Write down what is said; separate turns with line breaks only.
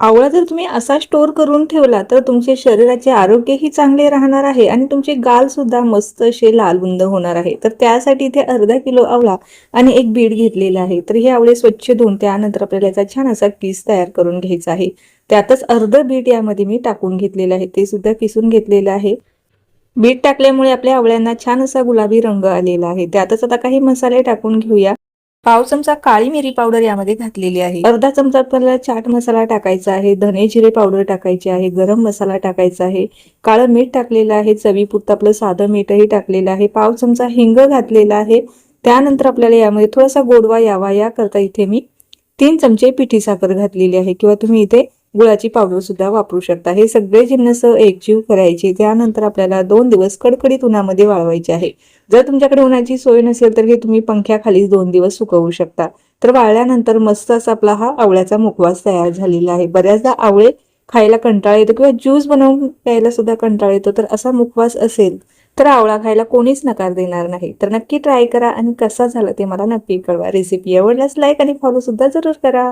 आवळा जर तुम्ही असा स्टोर करून ठेवला तर तुमचे शरीराचे आरोग्यही चांगले राहणार आहे आणि तुमचे गाल सुद्धा मस्त असे लालबुंद होणार आहे. तर त्यासाठी इथे अर्धा किलो आवळा आणि एक बीट घेतलेला आहे. तर हे आवळे स्वच्छ धुवून त्यानंतर आपल्याला याचा छान असा पीस तयार करून घ्यायचा आहे. त्यातच अर्ध बीट यामध्ये मी टाकून घेतलेलं आहे. ते सुद्धा किसून घेतलेलं आहे. बीट टाकल्यामुळे आपल्या आवळ्यांना छान असा गुलाबी रंग आलेला आहे. त्यातच आता काही मसाले टाकून घेऊया. पाव चमचा काळी मिरी पावडर यामध्ये घातलेली आहे. अर्धा चमचा आपल्याला चाट मसाला टाकायचा आहे धने जिरे पावडर टाकायचे आहे गरम मसाला टाकायचा आहे काळं मीठ टाकलेलं आहे चवीपुरतं आपलं साधं मीठही टाकलेलं आहे पाव चमचा हिंग घातलेला आहे. त्यानंतर आपल्याला यामध्ये थोडासा गोडवा यावा याकरता इथे मी तीन चमचे पिठी साखर घातलेली आहे. किंवा तुम्ही इथे गुळाची पावडर सुद्धा वापरू शकता. हे सगळे जिन्नस एकजीव करायचे. त्यानंतर आपल्याला दोन दिवस कडकडीत उन्हामध्ये वाळवायचे आहे. जर तुमच्याकडे उन्हाची सोय नसेल तर हे तुम्ही पंख्याखाली दोन दिवस सुकवू शकता. तर वाळल्यानंतर मस्त असा आपला हा आवळ्याचा मुखवास तयार झालेला आहे. बऱ्याचदा आवळे खायला कंटाळा येतो किंवा ज्यूस बनवून प्यायला सुद्धा कंटाळा येतो. तर असा मुखवास असेल तर आवळा खायला कोणीच नकार देणार नाही. तर नक्की ट्राय करा. आणि कसा झाला ते मला नक्की कळवा. रेसिपी आवडल्यास लाईक आणि फॉलो सुद्धा जरूर करा.